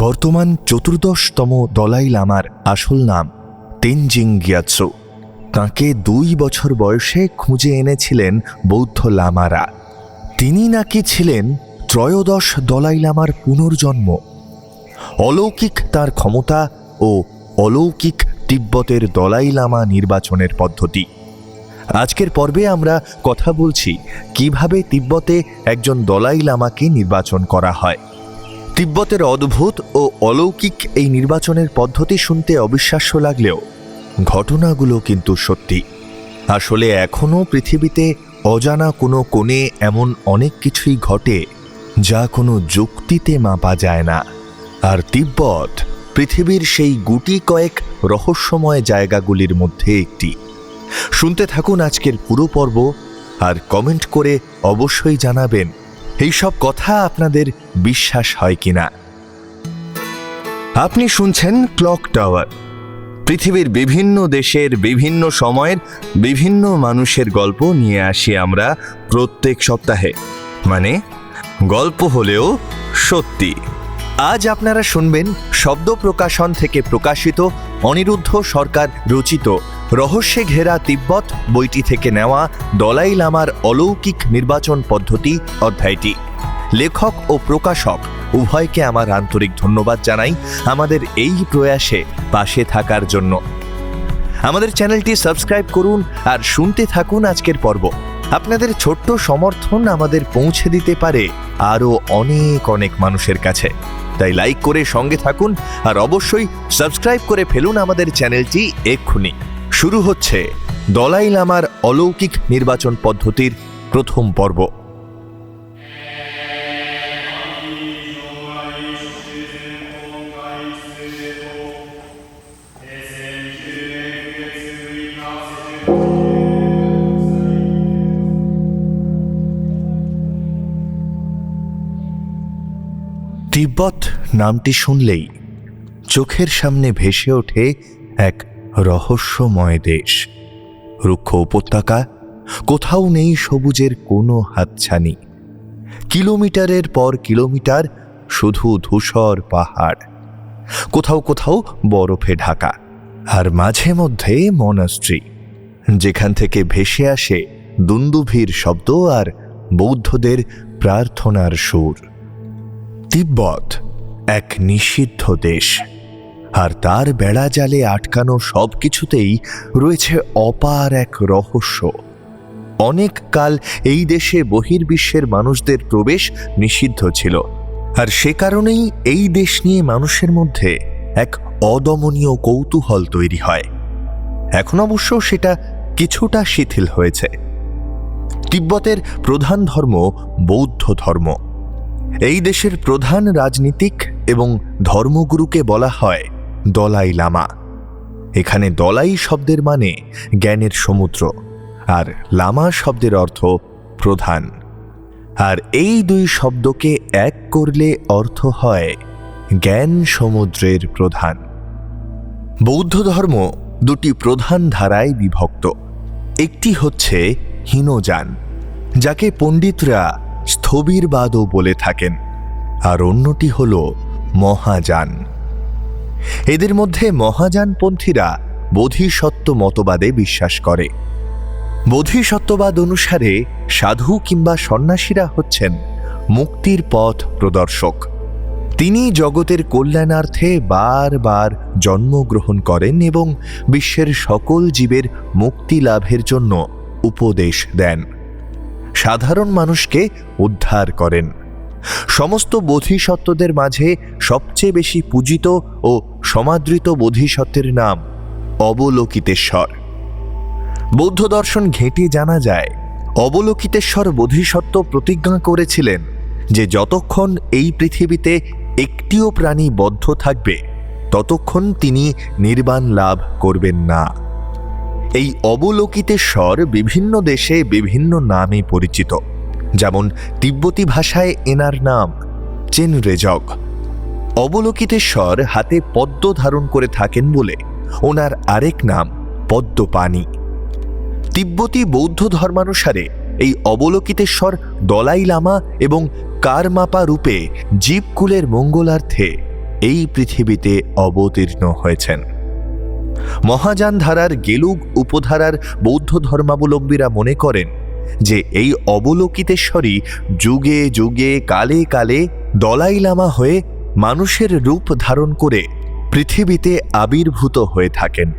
বর্তমান চতুর্দশতম দলাই লামার আসল নাম তেনজিং গিয়াৎসু। তাঁকে দুই বছর বয়সে খুঁজে এনেছিলেন বৌদ্ধ লামারা। তিনি নাকি ছিলেন ত্রয়োদশ দলাই লামার পুনর্জন্ম। অলৌকিক তার ক্ষমতা ও অলৌকিক তিব্বতের দলাই লামা নির্বাচনের পদ্ধতি। আজকের পর্বে আমরা কথা বলছি, কীভাবে তিব্বতে একজন দলাই লামাকে নির্বাচন করা হয়। তিব্বতের অদ্ভুত ও অলৌকিক এই নির্বাচনের পদ্ধতি শুনতে অবিশ্বাস্য লাগলেও ঘটনাগুলো কিন্তু সত্যি। আসলে এখনও পৃথিবীতে অজানা কোনো কোণে এমন অনেক কিছুই ঘটে যা কোনো যুক্তিতে মাপা যায় না। আর তিব্বত পৃথিবীর সেই গুটি কয়েক রহস্যময় জায়গাগুলির মধ্যে একটি। শুনতে থাকুন আজকের পুরো পর্ব আর কমেন্ট করে অবশ্যই জানাবেন এইসব কথা আপনাদের বিশ্বাস হয় কিনা? আপনি শুনছেন ক্লক টাওয়ার, পৃথিবীর বিভিন্ন দেশের বিভিন্ন সময়ের বিভিন্ন মানুষের গল্প নিয়ে আসি আমরা প্রত্যেক সপ্তাহে। মানে গল্প হলেও সত্যি। আজ আপনারা শুনবেন শব্দ প্রকাশন থেকে প্রকাশিত অনিরুদ্ধ সরকার রচিত রহস্যে ঘেরা তিব্বত, বইটি থেকে নেওয়া দলাই লামার অলৌকিক নির্বাচন পদ্ধতি অধ্যায়টি। লেখক ও প্রকাশক, উভয়কে আমার আন্তরিক ধন্যবাদ জানাই আমাদের এই প্রয়াসে পাশে থাকার জন্য। আমাদের চ্যানেলটি সাবস্ক্রাইব করুন আর শুনতে থাকুন আজকের পর্ব। আপনাদের ছোট্ট সমর্থন আমাদের পৌঁছে দিতে পারে আরও অনেক অনেক মানুষের কাছে। তাই লাইক করে সঙ্গে থাকুন আর অবশ্যই সাবস্ক্রাইব করে ফেলুন আমাদের চ্যানেলটি এক্ষুনি। শুরু হচ্ছে দলাই লামার অলৌকিক নির্বাচন পদ্ধতির প্রথম পর্ব। তিব্বত নামটি শুনলেই চোখের সামনে ভেসে ওঠে এক রহস্যময় দেশ। রুক্ষ উপত্যকা, কোথাও নেই সবুজের কোনো হাতছানি। কিলোমিটারের পর কিলোমিটার শুধু ধূসর পাহাড়। কোথাও কোথাও বরফে ঢাকা, আর মাঝে মধ্যে মনাস্ট্রি যেখান থেকে ভেসে আসে দুন্দুভির শব্দ আর বৌদ্ধদের প্রার্থনার সুর। তিব্বত, এক নিষিদ্ধ দেশ। আর তার বেড়া জালে আটকানো সব কিছুতেই রয়েছে অপার এক রহস্য। অনেক কাল এই দেশে বহির্বিশ্বের মানুষদের প্রবেশ নিষিদ্ধ ছিল। আর সে কারণেই এই দেশ নিয়ে মানুষের মধ্যে এক অদমনীয় কৌতূহল তৈরি হয়। এখন অবশ্য সেটা কিছুটা শিথিল হয়েছে। তিব্বতের প্রধান ধর্ম বৌদ্ধ ধর্ম। এই দেশের প্রধান রাজনীতিক এবং ধর্মগুরুকে বলা হয় দলাই লামা। এখানে দলাই শব্দের মানে জ্ঞানের সমুদ্র, আর লামা শব্দের অর্থ প্রধান। আর এই দুই শব্দকে এক করলে অর্থ হয় জ্ঞান সমুদ্রের প্রধান। বৌদ্ধ ধর্ম দুটি প্রধান ধারায় বিভক্ত। একটি হচ্ছে হীনযান, যাকে পণ্ডিতরা স্থবিরবাদও বলে থাকেন, আর অন্যটি হল মহাযান। এদের মধ্যে মহাযানপন্থীরা বোধিসত্ত্ব মতবাদে বিশ্বাস করে। বোধিসত্ত্ববাদ অনুসারে সাধু কিংবা সন্ন্যাসীরা হচ্ছেন মুক্তির পথ প্রদর্শক। তিনি জগতের কল্যাণার্থে বারবার জন্মগ্রহণ করেন এবং বিশ্বের সকল জীবের মুক্তি লাভের জন্য উপদেশ দেন। সাধারণ মানুষকে উদ্ধার করেন। সমস্ত বোধিসত্ত্বদের মাঝে সবচেয়ে বেশি পূজিত ও সমাদৃত বোধিসত্ত্বের নাম অবলোকিতেশ্বর। বৌদ্ধ দর্শন ঘেঁটে জানা যায়, অবলোকিতেশ্বর বোধিসত্ত্ব প্রতিজ্ঞা করেছিলেন যে যতক্ষণ এই পৃথিবীতে একটিও প্রাণী বদ্ধ থাকবে, ততক্ষণ তিনি নির্বাণ লাভ করবেন না। এই অবলোকিতেশ্বর বিভিন্ন দেশে বিভিন্ন নামে পরিচিত। যেমন তিব্বতী ভাষায় এনার নাম চেনরেজগ অবলোকিতেশ্বর হাতে পদ্ম ধারণ করে থাকেন বলে ওনার আরেক নাম পদ্মপাণি। তিব্বতী বৌদ্ধ ধর্মানুসারে এই অবলোকিতেশ্বর দলাই লামা এবং কারমাপা রূপে জীবকুলের মঙ্গলার্থে এই পৃথিবীতে অবতীর্ণ হয়েছেন। মহাযান ধারার গেলুগ উপধারার বৌদ্ধ ধর্মাবলম্বীরা মনে করেন যে এই অবলোকিতেশ্বরী যুগে যুগে কালে কালে দলাই লামা হয়ে মানুষের রূপ ধারণ করে পৃথিবীতে আবির্ভূত হয়ে থাকেন।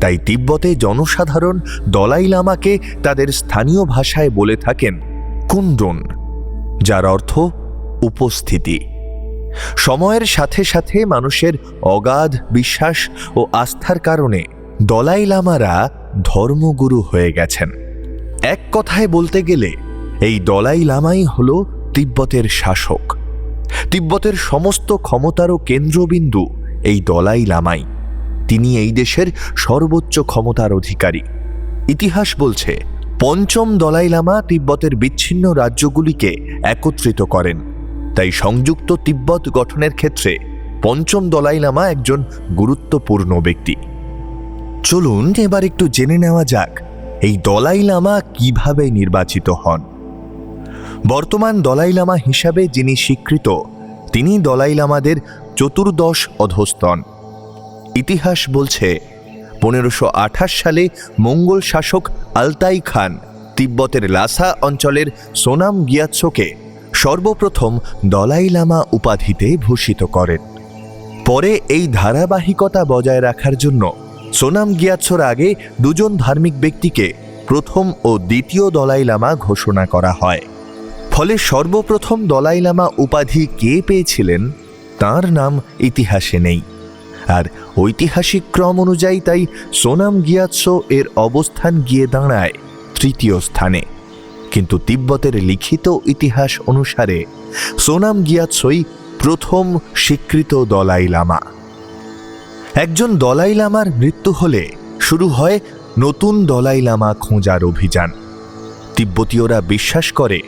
তাই তিব্বতে জনসাধারণ দলাই লামাকে তাদের স্থানীয় ভাষায় বলে থাকেন কুণ্ডন, যার অর্থ উপস্থিতি। সময়ের সাথে সাথে মানুষের অগাধ বিশ্বাস ও আস্থার কারণে দলাই লামারা ধর্মগুরু হয়ে গেছেন। এক কথায় বলতে গেলে, এই দলাই লামাই হল তিব্বতের শাসক। তিব্বতের সমস্ত ক্ষমতারও কেন্দ্রবিন্দু এই দলাই লামাই। তিনি এই দেশের সর্বোচ্চ ক্ষমতার অধিকারী। ইতিহাস বলছে, পঞ্চম দলাই লামা তিব্বতের বিচ্ছিন্ন রাজ্যগুলিকে একত্রিত করেন। তাই সংযুক্ত তিব্বত গঠনের ক্ষেত্রে পঞ্চম দলাই লামা একজন গুরুত্বপূর্ণ ব্যক্তি। চলুন এবার একটু জেনে নেওয়া যাক এই দলাই লামা কীভাবে নির্বাচিত হন? বর্তমান দলাই লামা হিসাবে যিনি স্বীকৃত, তিনি দলাই লামাদের চতুর্দশ অধস্তন। ইতিহাস বলছে, পনেরোশো সালে মঙ্গল শাসক আলতাই খান তিব্বতের লাসা অঞ্চলের সোনাম গিয়াৎসোকে সর্বপ্রথম দলাই লামা উপাধিতে ভূষিত করেন। পরে এই ধারাবাহিকতা বজায় রাখার জন্য সোনাম গিয়াৎসোর আগে দুজন ধার্মিক ব্যক্তিকে প্রথম ও দ্বিতীয় দলাই লামা ঘোষণা করা হয়। ফলে সর্বপ্রথম দলাই লামা উপাধি কে পেয়েছিলেন, তার নাম ইতিহাসে নেই। আর ঐতিহাসিক ক্রম অনুযায়ী তাই সোনাম গিয়াৎসো এর অবস্থান গিয়ে দাঁড়ায় তৃতীয় স্থানে। কিন্তু তিব্বতের লিখিত ইতিহাস অনুসারে সোনাম গিয়াৎসই প্রথম স্বীকৃত দলাই লামা। একজন দলাই লামার মৃত্যু হলে শুরু হয় নতুন দলাই লামা খোঁজার অভিযান। তিব্বতীয়রা বিশ্বাস করে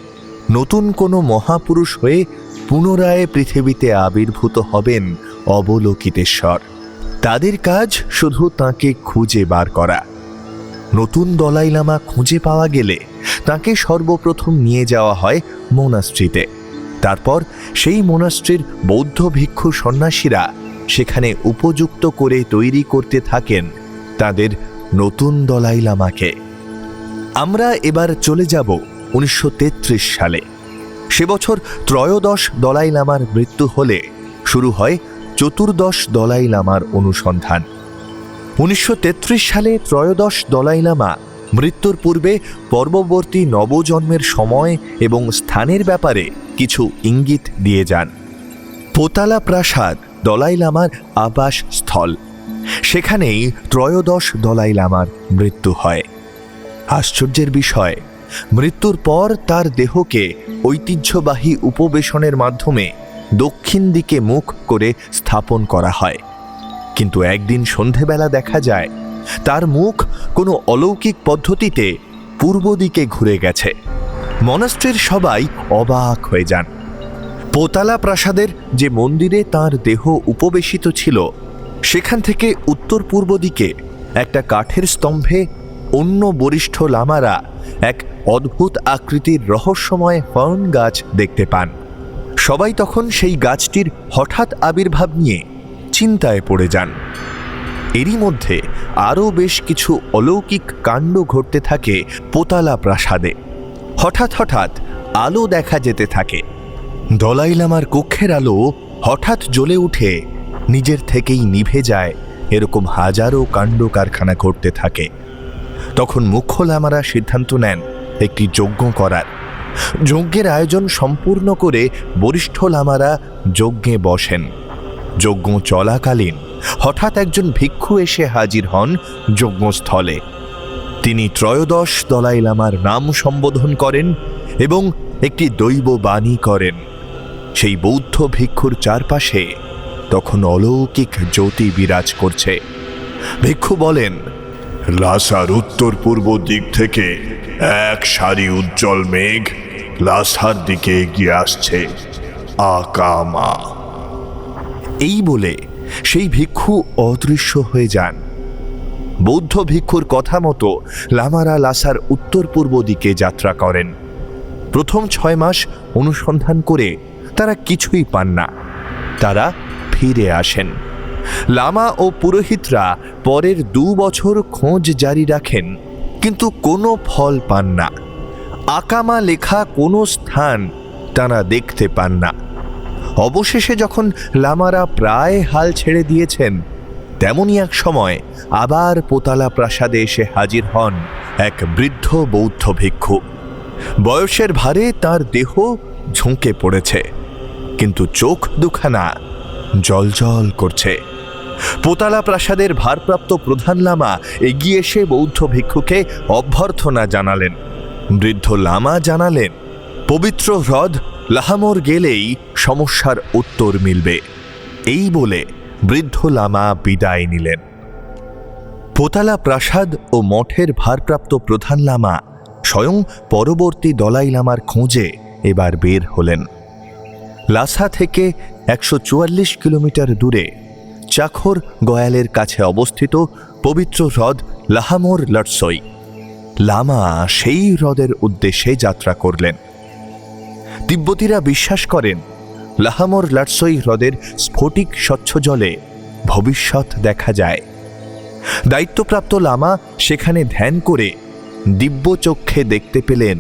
নতুন কোনো মহাপুরুষ হয়ে পুনরায় পৃথিবীতে আবির্ভূত হবেন অবলোকিতেশ্বর। তাদের কাজ শুধু তাকে খুঁজে বার করা। নতুন দলাই লামা খুঁজে পাওয়া গেলে তাকে সর্বপ্রথম নিয়ে যাওয়া হয় মোনাস্ট্রিতে। তারপর সেই মোনাস্ট্রির বৌদ্ধ ভিক্ষু সন্ন্যাসীরা সেখানে উপযুক্ত করে তৈরি করতে থাকেন তাদের নতুন দলাই লামাকে। আমরা এবার চলে যাব উনিশশো তেত্রিশ সালে। সে বছর ত্রয়োদশ দলাই লামার মৃত্যু হলে শুরু হয় চতুর্দশ দলাই লামার অনুসন্ধান। উনিশশো তেত্রিশ সালে ত্রয়োদশ দলাই লামা মৃত্যুর পূর্বে পর্ববর্তী নবজন্মের সময় এবং স্থানের ব্যাপারে কিছু ইঙ্গিত দিয়ে যান। পোতালা প্রাসাদ দলাই লামার আবাস স্থল। সেখানেই ত্রয়োদশ দলাই লামার মৃত্যু হয়। আশ্চর্যের বিষয়, মৃত্যুর পর তার দেহকে ঐতিহ্যবাহী উপবেশনের মাধ্যমে দক্ষিণ দিকে মুখ করে স্থাপন করা হয়। কিন্তু একদিন সন্ধেবেলা দেখা যায়, তার মুখ কোনো অলৌকিক পদ্ধতিতে পূর্ব দিকে ঘুরে গেছে। মনাস্ট্রির সবাই অবাক হয়ে যান। পোতালা প্রাসাদের যে মন্দিরে তার দেহ উপবেশিত ছিল, সেখান থেকে উত্তর পূর্ব দিকে একটা কাঠের স্তম্ভে অন্য বরিষ্ঠ লামারা এক অদ্ভুত আকৃতির রহস্যময় ফর্ন গাছ দেখতে পান। সবাই তখন সেই গাছটির হঠাৎ আবির্ভাব নিয়ে চিন্তায় পড়ে যান। এরই মধ্যে আরও বেশ কিছু অলৌকিক কাণ্ড ঘটতে থাকে পোতালা প্রাসাদে। হঠাৎ হঠাৎ আলো দেখা যেতে থাকে। দলাই লামার কক্ষের আলো হঠাৎ জ্বলে উঠে, নিজের থেকেই নিভে যায়, এরকম হাজারো কাণ্ড কারখানা ঘটতে থাকে। তখন মুখ্য লামারা সিদ্ধান্ত নেন একটি যজ্ঞ করার। যজ্ঞের আয়োজন সম্পূর্ণ করে বরিষ্ঠ লামারা যজ্ঞে বসেন। যজ্ঞ চলাকালীন হঠাৎ একজন ভিক্ষু এসে হাজির হন যজ্ঞস্থলে। তিনি ত্রয়োদশ দলাই লামার নাম সম্বোধন করেন এবং একটি দৈব বাণী করেন। সেই বৌদ্ধ ভিক্ষুর চারপাশে তখন অলৌকিক জ্যোতি বিরাজ করছে। ভিক্ষু বলেন, লাসার উত্তর পূর্ব দিক থেকে এক সারি উজ্জ্বল মেঘ লাসার দিকে এগিয়ে আসছে, আকামা। এই বলে সেই ভিক্ষু অদৃশ্য হয়ে যান। বৌদ্ধ ভিক্ষুর কথা মতো লামারা লাসার উত্তর পূর্ব দিকে যাত্রা করেন। প্রথম ছয় মাস অনুসন্ধান করে তারা কিছুই পান না। তারা ফিরে আসেন। লামা ও পুরোহিতরা পরের দু বছর খোঁজ জারি রাখেন, কিন্তু কোনো ফল পান না। আকামা লেখা কোনো স্থান তারা দেখতে পান না। অবশেষে যখন লামারা প্রায় হাল ছেড়ে দিয়েছেন, তেমনই এক সময় আবার পোতালা প্রাসাদে এসে হাজির হন এক বৃদ্ধ বৌদ্ধ ভিক্ষু। বয়সের ভারে তার দেহ ঝুঁকে পড়েছে। কিন্তু চোখ দুখানা জলজল করছে। পোতালা প্রাসাদের ভারপ্রাপ্ত প্রধান লামা এগিয়ে এসে বৌদ্ধ ভিক্ষুকে অভ্যর্থনা জানালেন। বৃদ্ধ লামা জানালেন, পবিত্র হ্রদ লাহামোর গেলেই সমস্যার উত্তর মিলবে। এই বলে বৃদ্ধ লামা বিদায় নিলেন। পোতালা প্রাসাদ ও মঠের ভারপ্রাপ্ত প্রধান লামা স্বয়ং পরবর্তী দলাই লামার খোঁজে এবার বের হলেন। লাসা থেকে একশো চুয়াল্লিশ কিলোমিটার দূরে চাখর গয়ালের কাছে অবস্থিত পবিত্র হ্রদ লাহামোর লটসই। লামা সেই হ্রদের উদ্দেশ্যে যাত্রা করলেন। তিব্বতীরা বিশ্বাস করেন, লাহামোর লাটসই হ্রদের স্ফটিক স্বচ্ছ জলে ভবিষ্যৎ দেখা যায়। দায়িত্বপ্রাপ্ত লামা সেখানে ধ্যান করে দিব্য চক্ষে দেখতে পেলেন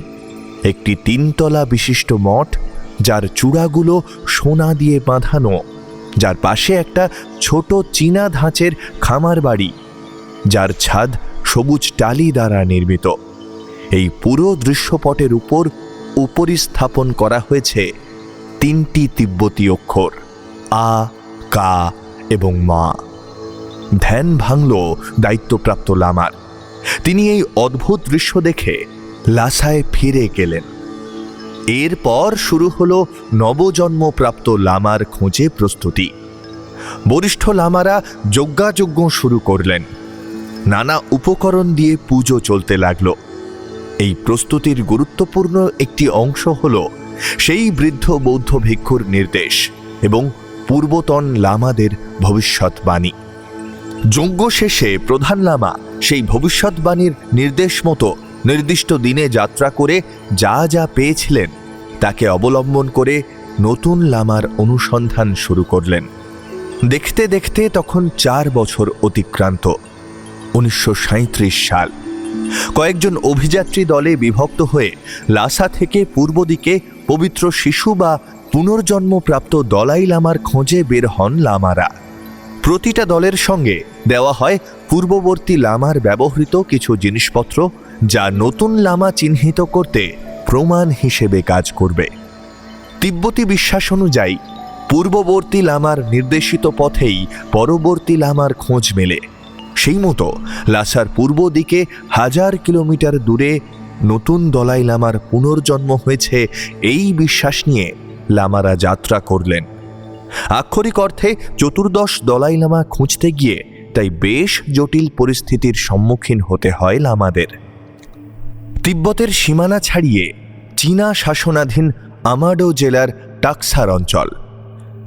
একটি তিনতলা বিশিষ্ট মঠ যার চূড়াগুলো সোনা দিয়ে বাঁধানো, যার পাশে একটা ছোট চীনা ধাঁচের খামার বাড়ি, যার ছাদ সবুজ টালি দ্বারা নির্মিত। এই পুরো দৃশ্যপটের উপর উপরিস্থাপন করা হয়েছে তিনটি তিব্বতী অক্ষর, আ, কা এবং মা। ধ্যান ভাঙল দায়িত্বপ্রাপ্ত লামার। তিনি এই অদ্ভুত দৃশ্য দেখে লাসায় ফিরে গেলেন। এরপর শুরু হল নবজন্মপ্রাপ্ত লামার খোঁজে প্রস্তুতি। বরিষ্ঠ লামারা যজ্ঞাযজ্ঞ শুরু করলেন। নানা উপকরণ দিয়ে পুজো চলতে লাগল। এই প্রস্তুতির গুরুত্বপূর্ণ একটি অংশ হল সেই বৃদ্ধ বৌদ্ধ ভিক্ষুর নির্দেশ এবং পূর্বতন লামাদের ভবিষ্যৎবাণী। যজ্ঞ শেষে প্রধান লামা সেই ভবিষ্যৎবাণীর নির্দেশ মতো নির্দিষ্ট দিনে যাত্রা করে যা যা পেয়েছিলেন তাকে অবলম্বন করে নতুন লামার অনুসন্ধান শুরু করলেন। দেখতে দেখতে তখন চার বছর অতিক্রান্ত, উনিশশো সাঁইত্রিশ সাল। কয়েকজন অভিযাত্রী দলে বিভক্ত হয়ে লাসা থেকে পূর্ব দিকে পবিত্র শিশু বা পুনর্জন্মপ্রাপ্ত দলাই লামার খোঁজে বের হন লামারা। প্রতিটা দলের সঙ্গে দেওয়া হয় পূর্ববর্তী লামার ব্যবহৃত কিছু জিনিসপত্র যা নতুন লামা চিহ্নিত করতে প্রমাণ হিসেবে কাজ করবে। তিব্বতী বিশ্বাস অনুযায়ী, পূর্ববর্তী লামার নির্দেশিত পথেই পরবর্তী লামার খোঁজ মেলে। সেই মতো লাসার পূর্ব দিকে হাজার কিলোমিটার দূরে নতুন দলাই লামার পুনর্জন্ম হয়েছে এই বিশ্বাস নিয়ে লামারা যাত্রা করলেন। আক্ষরিক অর্থে চতুর্দশ দলাই লামা খুঁজতে গিয়ে তাই বেশ জটিল পরিস্থিতির সম্মুখীন হতে হয় লামাদের। তিব্বতের সীমানা ছাড়িয়ে চীনা শাসনাধীন আমাডো জেলার টাকসার অঞ্চল।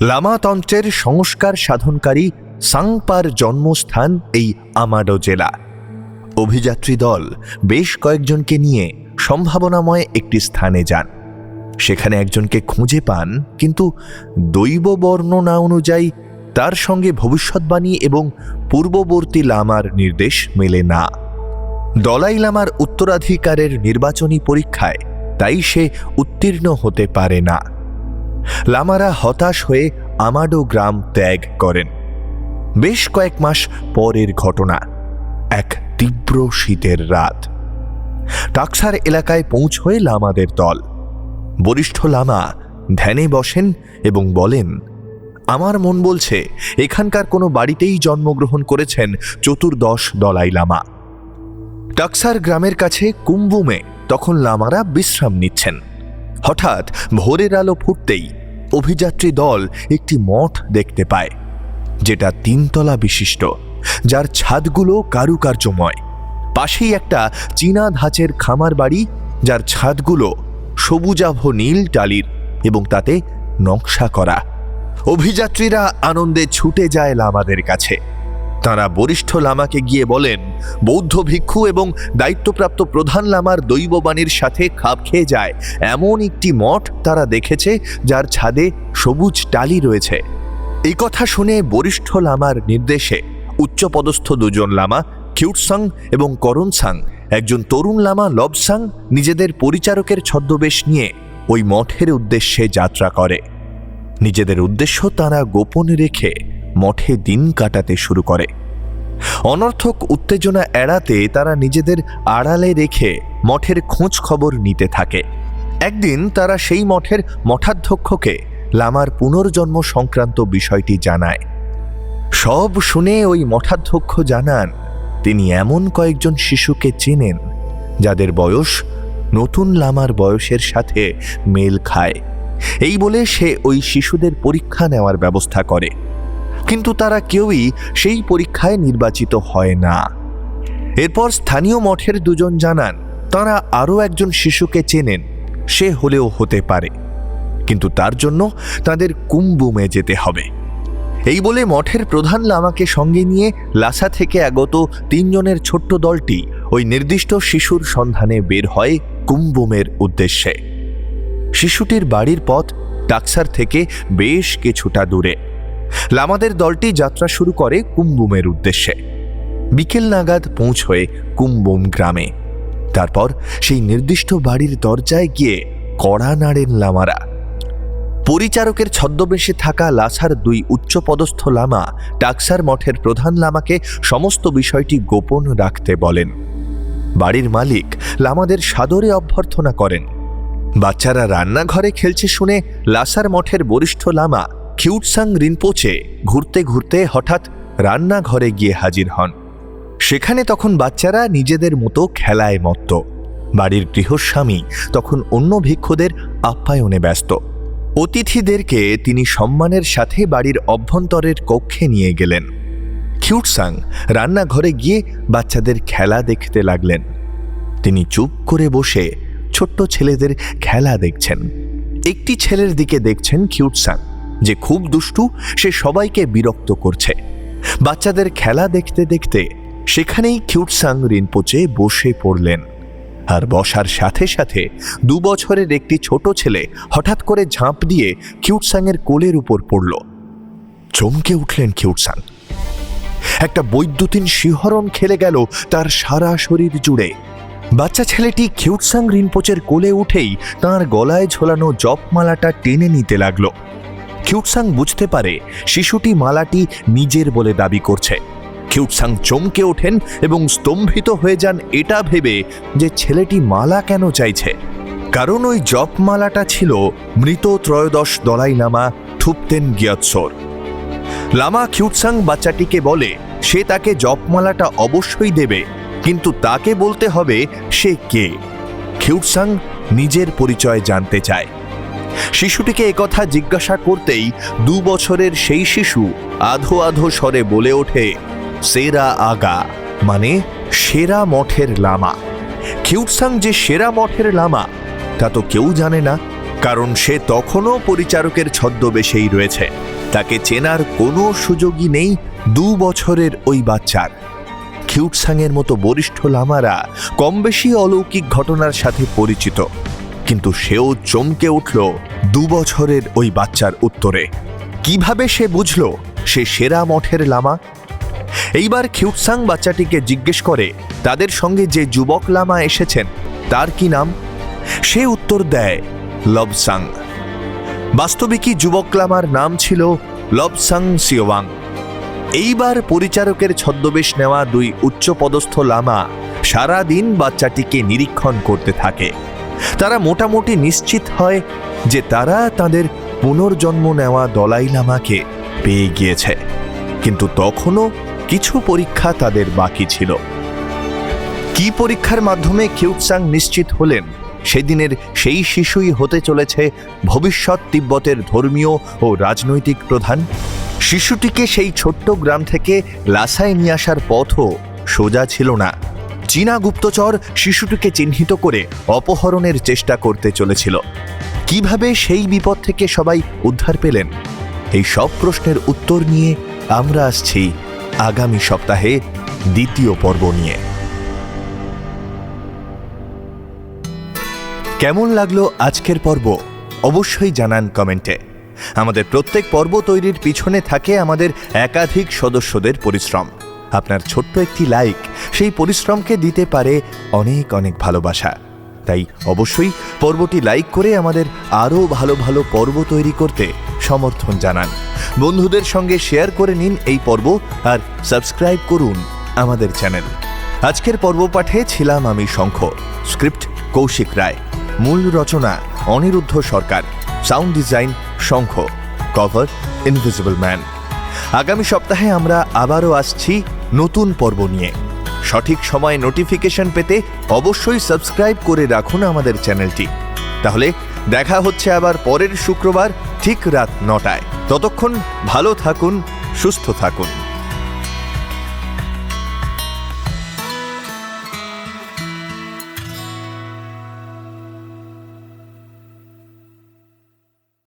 লামাতন্ত্রের সংস্কার সাধনকারী সাংপার জন্মস্থান এই আমাডো জেলা। অভিযাত্রী দল বেশ কয়েকজনকে নিয়ে সম্ভাবনাময় একটি স্থানে যান। সেখানে একজনকে খুঁজে পান, কিন্তু দৈব বর্ণনা অনুযায়ী তার সঙ্গে ভবিষ্যৎবাণী এবং পূর্ববর্তী লামার নির্দেশ মেলে না। দলাই লামার উত্তরাধিকারের নির্বাচনী পরীক্ষায় তাই সে উত্তীর্ণ হতে পারে না। লামারা হতাশ হয়ে আমাডো গ্রাম ত্যাগ করেন। বেশ কয়েক মাস পরের ঘটনা, এক তীব্র শীতের রাত। টাকসার এলাকায় পৌঁছয় লামাদের দল। বরিষ্ঠ লামা ধ্যানে বসেন এবং বলেন, আমার মন বলছে, এখানকার কোনো বাড়িতেই জন্মগ্রহণ করেছেন চতুর্দশ দলাই লামা। টাকসার গ্রামের কাছে কুম্বুমে তখন লামারা বিশ্রাম নিচ্ছেন। হঠাৎ ভোরের আলো ফুটতেই অভিযাত্রী দল একটি মঠ দেখতে পায়, যেটা তিনতলা বিশিষ্ট, যার ছাদগুলো কারুকার্যময়। পাশেই একটা চীনা ধাঁচের খামার বাড়ি, যার ছাদগুলো সবুজাভ নীল টালির এবং তাতে নকশা করা। অভিযাত্রীরা আনন্দে ছুটে যায় লামাদের কাছে। তারা বরিষ্ঠ লামাকে গিয়ে বলেন, বৌদ্ধ ভিক্ষু এবং দায়িত্বপ্রাপ্ত প্রধান লামার দৈববাণীর সাথে খাপ খেয়ে যায়। এমন একটি মঠ তারা দেখেছে, যার ছাদে সবুজ টালি রয়েছে এই কথা শুনে বরিষ্ঠ লামার নির্দেশে উচ্চপদস্থ দুজন লামা, কিউটসাং এবং করণসাং একজন তরুণ লামা লবসাং, নিজেদের পরিচারকের ছদ্মবেশ নিয়ে ওই মঠের উদ্দেশ্যে যাত্রা করে। নিজেদের উদ্দেশ্য তারা গোপন রেখে মঠে দিন কাটাতে শুরু করে। অনর্থক উত্তেজনা এড়াতে তারা নিজেদের আড়ালে রেখে মঠের খোঁজ খবর নিতে থাকে। একদিন তারা সেই মঠের মঠাধ্যক্ষকে লামার পুনর্জন্ম সংক্রান্ত বিষয়টি জানায়। সব শুনে ওই মঠাধ্যক্ষ জানান, তিনি এমন কয়েকজন শিশুকে চেনেন, যাদের বয়স নতুন লামার বয়সের সাথে মেল খায়। এই বলে সে ওই শিশুদের পরীক্ষা নেওয়ার ব্যবস্থা করে। কিন্তু তারা কেউই সেই পরীক্ষায় নির্বাচিত হয় না। এরপর স্থানীয় মঠের দুজন জানান, তারা আরও একজন শিশুকে চেনেন, সে হলেও হতে পারে। কিন্তু তার জন্য তাদের কুম্বুমে যেতে হবে। এই বলে মঠের প্রধান লামাকে সঙ্গে নিয়ে লাসা থেকে আগত তিনজনের ছোট্ট দলটি ওই নির্দিষ্ট শিশুর সন্ধানে বের হয় কুম্বুমের উদ্দেশ্যে। শিশুটির বাড়ির পথ টাকসার থেকে বেশ কিছুটা দূরে। লামাদের দলটি যাত্রা শুরু করে কুম্বুমের উদ্দেশ্যে। বিকেল নাগাদ পৌঁছয় কুম্বুম গ্রামে। তারপর সেই নির্দিষ্ট বাড়ির দরজায় গিয়ে কড়া নাড়েন লামারা। পরিচারকের ছদ্মবেশে থাকা লাসার দুই উচ্চপদস্থ লামা টাকসার মঠের প্রধান লামাকে সমস্ত বিষয়টি গোপন রাখতে বলেন। বাড়ির মালিক লামাদের সাদরে অভ্যর্থনা করেন। বাচ্চারা রান্নাঘরে খেলছে শুনে লাসার মঠের বরিষ্ঠ লামা খিউটসাং রিনপোচে ঘুরতে ঘুরতে হঠাৎ রান্নাঘরে গিয়ে হাজির হন। সেখানে তখন বাচ্চারা নিজেদের মতো খেলায় মত্ত। বাড়ির গৃহস্বামী তখন অন্য ভিক্ষুদের আপ্যায়নে ব্যস্ত। অতিথিদেরকে তিনি সম্মানের সাথে বাড়ির অভ্যন্তরের কক্ষে নিয়ে গেলেন। খিউটসাং রান্নাঘরে গিয়ে বাচ্চাদের খেলা দেখতে লাগলেন। তিনি চুপ করে বসে ছোট্ট ছেলেদের খেলা দেখছেন। একটি ছেলের দিকে দেখছেন কিউটসাং যে খুব দুষ্টু, সে সবাইকে বিরক্ত করছে। বাচ্চাদের খেলা দেখতে দেখতে সেখানেই কিউটসাং রিনপোচে বসে পড়লেন। আর বসার সাথে সাথে দু বছরের একটি ছোট ছেলে হঠাৎ করে ঝাঁপ দিয়ে কিউটসাংয়ের কোলের উপর পড়ল। চমকে উঠলেন কিউটসাং একটা বৈদ্যুতিন শিহরণ খেলে গেল তার সারা শরীর জুড়ে। বাচ্চা ছেলেটি খিউটসাং রিনপোচের কোলে উঠেই তার গলায় ঝোলানো জপমালাটা টেনে নিতে লাগল। খিউটসাং বুঝতে পারে শিশুটি মালাটি নিজের বলে দাবি করছে। খিউটসাং চমকে ওঠেন এবং স্তম্ভিত হয়ে যান এটা ভেবে যে ছেলেটি মালা কেন চাইছে। কারণ ওই জপমালাটা ছিল মৃত ত্রয়োদশ দলাই লামা থুপতেন গিয়ৎসর। লামা খিউটসাং বাচ্চাটিকে বলে, সে তাকে জপমালাটা অবশ্যই দেবে, কিন্তু তাকে বলতে হবে সে কে? খিউটসাং নিজের পরিচয় জানতে চায়। শিশুটিকে একথা জিজ্ঞাসা করতেই দু বছরের সেই শিশু আধো আধো স্বরে বলে ওঠে, সেরা আগা মানে সেরা মঠের লামা। খিউটসাং যে সেরা মঠের লামা, তা তো কেউ জানে না, কারণ সে তখনও পরিচারকের ছদ্মবেশেই রয়েছে। তাকে চেনার কোনো সুযোগই নেই দু বছরের ওই বাচ্চার। খিউটসাংয়ের মতো বরিষ্ঠ লামারা কম বেশি অলৌকিক ঘটনার সাথে পরিচিত। কিন্তু সেও চমকে উঠল দু বছরের ওই বাচ্চার উত্তরে। কীভাবে সে বুঝল সে সেরা মঠের লামা? এইবার খিউটসাং বাচ্চাটিকে জিজ্ঞেস করে, তাদের সঙ্গে যে যুবক লামা এসেছেন, তার কি নাম? সে উত্তর দেয়, লবসাং। বাস্তবিকই যুবক লামার নাম ছিল লবসাং সিওয়াং। এইবার পরিচারকের ছদ্মবেশ নেওয়া দুই উচ্চপদস্থ লামা সারাদিন বাচ্চাটিকে নিরীক্ষণ করতে থাকে। তারা মোটামুটি নিশ্চিত হয় যে তারা তাদের পুনর্জন্ম নেওয়া দলাই লামাকে পেয়ে গিয়েছে। কিন্তু তখনও কিছু পরীক্ষা তাদের বাকি ছিল। কি পরীক্ষার মাধ্যমে কিউটসাং নিশ্চিত হলেন? সেদিনের সেই শিশুই হতে চলেছে ভবিষ্যৎ তিব্বতের ধর্মীয় ও রাজনৈতিক প্রধান। শিশুটিকে সেই ছোট্ট গ্রাম থেকে লাসায় নিয়ে আসার পথও সোজা ছিল না। চীনা গুপ্তচর শিশুটিকে চিহ্নিত করে অপহরণের চেষ্টা করতে চলেছিল। কীভাবে সেই বিপদ থেকে সবাই উদ্ধার পেলেন? এই সব প্রশ্নের উত্তর নিয়ে আমরা আসছি আগামী সপ্তাহে দ্বিতীয় পর্ব নিয়ে। কেমন লাগল আজকের পর্ব? অবশ্যই জানান কমেন্টে। আমাদের প্রত্যেক পর্ব তৈরির পিছনে থাকে আমাদের একাধিক সদস্যদের পরিশ্রম। আপনার ছোট্ট একটি লাইক সেই পরিশ্রমকে দিতে পারে অনেক অনেক ভালোবাসা। তাই অবশ্যই পর্বটি লাইক করে আমাদের আরও ভালো ভালো পর্ব তৈরি করতে সমর্থন জানান। বন্ধুদের সঙ্গে শেয়ার করে নিন এই পর্ব আর সাবস্ক্রাইব করুন আমাদের চ্যানেল আজকের পর্ব পাঠে ছিলাম আমি শঙ্খ স্ক্রিপ্ট কৌশিক রায়, মূল রচনা Aniruddha Sarkar sound design Shankha cover invisible man আগামী সপ্তাহে আমরা আবারও আসছি নতুন পর্ব নিয়ে। সঠিক সময়ে নোটিফিকেশন পেতে অবশ্যই সাবস্ক্রাইব করে রাখুন আমাদের চ্যানেলটি। তাহলে দেখা হচ্ছে আবার পরের শুক্রবার ঠিক রাত নটায়। ততক্ষণ ভালো থাকুন, সুস্থ থাকুন।